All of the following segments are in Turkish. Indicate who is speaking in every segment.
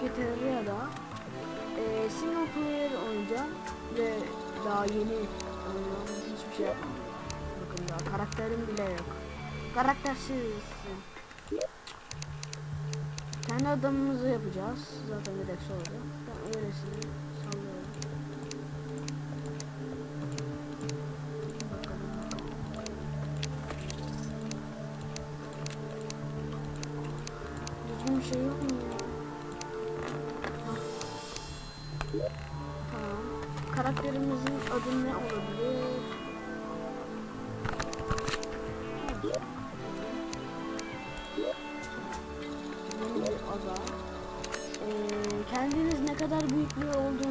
Speaker 1: Cafeteria'da e, single player oynayacağım ve daha yeni oynuyorum. Hiçbir şey yapmadım. Bakın daha karakterim bile yok. Karaktersiz. Kendi adamımızı yapacağız. Zaten direkt sordu. Ben öylesini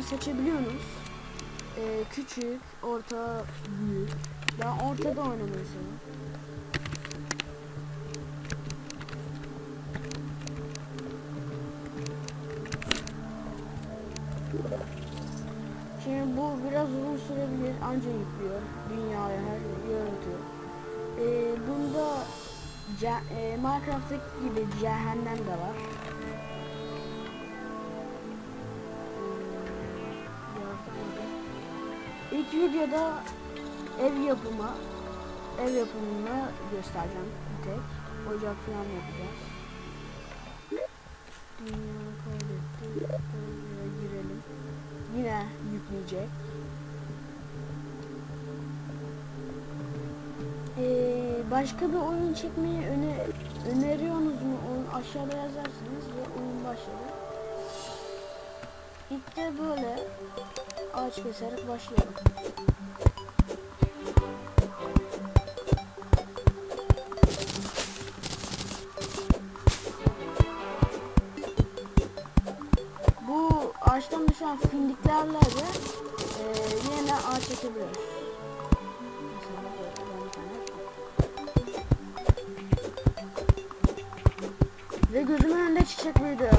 Speaker 1: seçebiliyorsunuz. Ee, küçük, orta, büyük. Ben ortada oynamayı seviyorum. Şimdi bu biraz uzun sürebilir anca yüklüyor dünyaya her yaratıyor. Ee, bunda e, Minecraft'taki gibi cehennem de var. İlk videoda ev yapımı ev yapımını göstereceğim bir tek. Ocak falan yapacağız. Dünya kaydetti. Girelim. Yine yükleyecek. Ee, başka bir oyun çekmeyi öne öneriyorsunuz mu? Onu aşağıda yazarsınız ve oyun başladı. İlk de böyle ağaç keserek başlayalım. Bu ağaçtan düşen findiklerle de e, yine ağaç yaptım. Ve gözümün önünde çiçek büyüdü.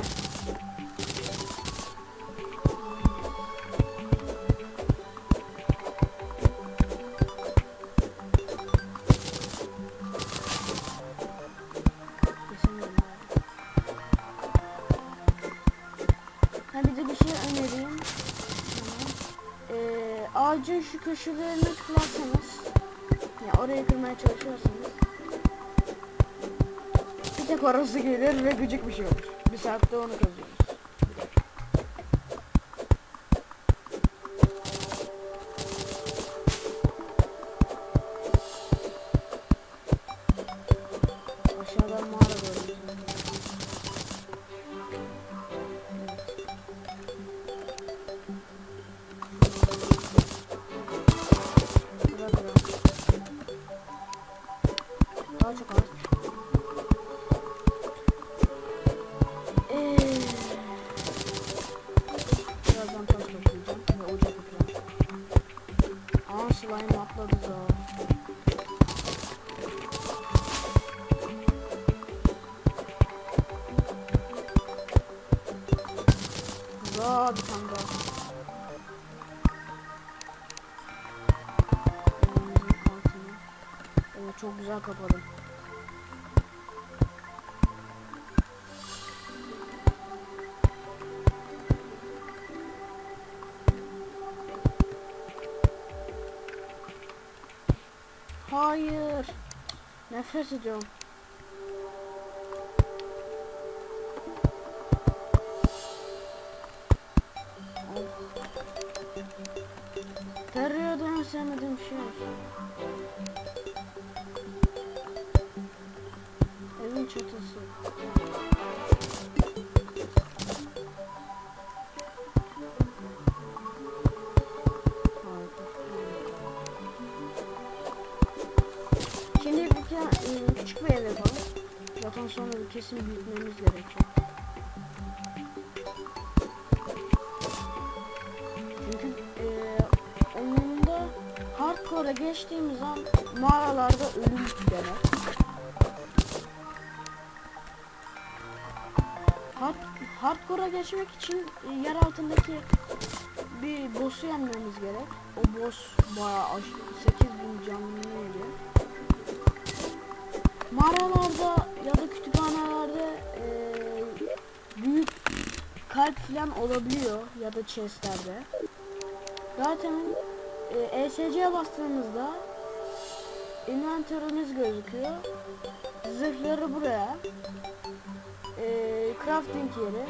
Speaker 1: Şu köşelerine tıklarsanız ya orayı kırmaya çalışıyorsanız bir tek orası gelir ve gıcık bir şey olur. Bir saatte onu kazıyoruz. Taş toplayacağım ve ocak yapacağım. Aa slime atladı da. Daha bir tane daha. Evet çok güzel kapadım. Hayır. Nefret ediyorum. Terörde en sevmediğim şey. Evin çatısı. Ev yapalım. Zaten sonra kesin büyütmemiz gerekiyor. Çünkü e, oyunda hardcore'a geçtiğimiz an mağaralarda ölüm demek. Hard, hardcore'a geçmek için e, yer altındaki bir boss'u yenmemiz gerek. O boss bayağı aş 8000 canlı. Mağaralarda ya da kütüphanelerde e, büyük kalp falan olabiliyor ya da chestlerde. Zaten e, ESC'ye bastığımızda inventörümüz gözüküyor. Zırhları buraya. E, crafting yeri.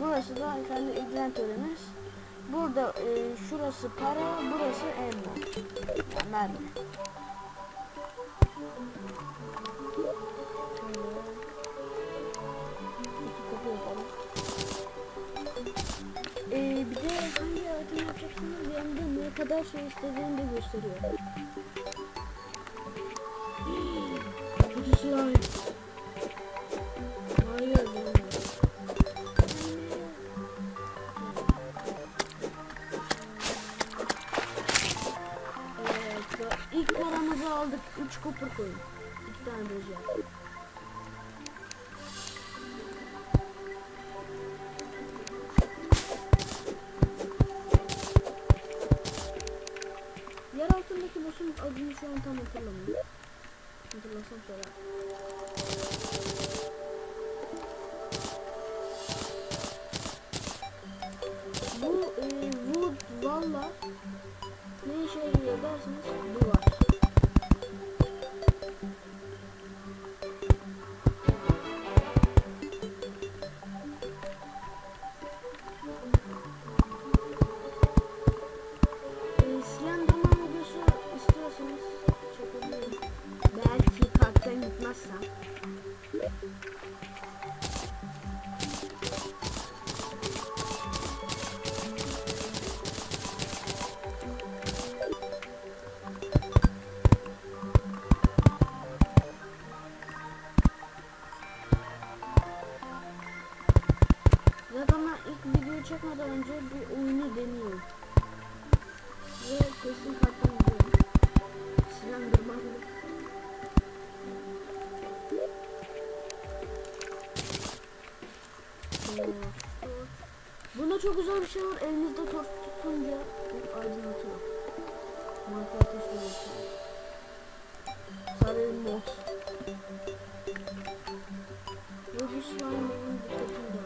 Speaker 1: Burası da kendi inventörümüz. Burada e, şurası para, burası elma. Yani mermi. Kadar şey istediğini de gösteriyor. Kötü slime. Hayır. Evet, ilk paramızı aldık. 3 kopur koyun. 2 tane böceği. Şu an tam hatırlamıyorum. Hatırlasam söyler. Bu e, wood valla ne işe yarıyor derseniz duvar. Ben ilk videoyu çekmeden önce bir oyunu deniyorum. Ve kesin. Slenderman. Ee, Bunda çok güzel bir şey var. Elinizde torç tutunca bir aydınlatıyor. Minecraft işte Sadece mod. Bu slime'ın dikkatini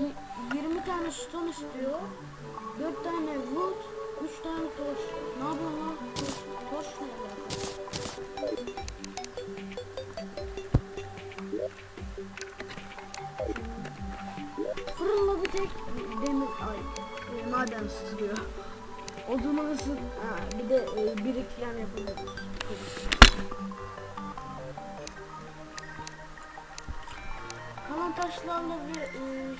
Speaker 1: Y- 20 tane stone istiyor. 4 tane wood, 3 tane toş. Ne yapıyorsun lan? Toş, ne? Fırınla bir tek demir, ay, e, maden ısıtılıyor. Odunu ısıt, ha, bir de e, birik falan taşlarla ve e,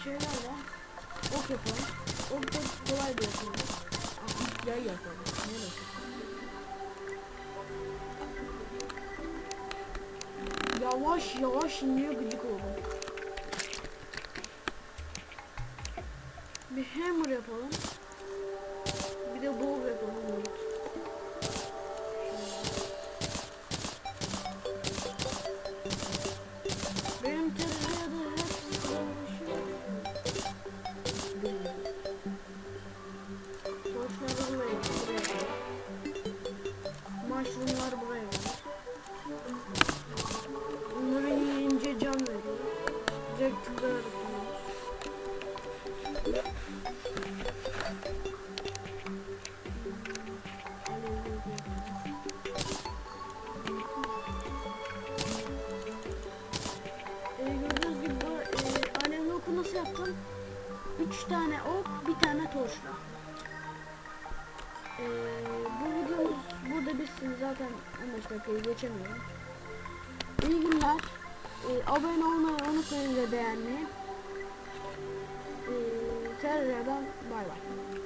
Speaker 1: şeylerle ok yapalım. Ok da kolay bir yapalım. Yay yapalım. Ne Yavaş yavaş iniyor gıcık oldum. Bir hammer yapalım. 3 tane ok, bir tane torçla. Ee, bu videomuz burada bitsin zaten 15 dakikayı geçemiyorum. İyi günler. Ee, abone olmayı unutmayın ve beğenmeyi. Ee, tekrardan bay bay.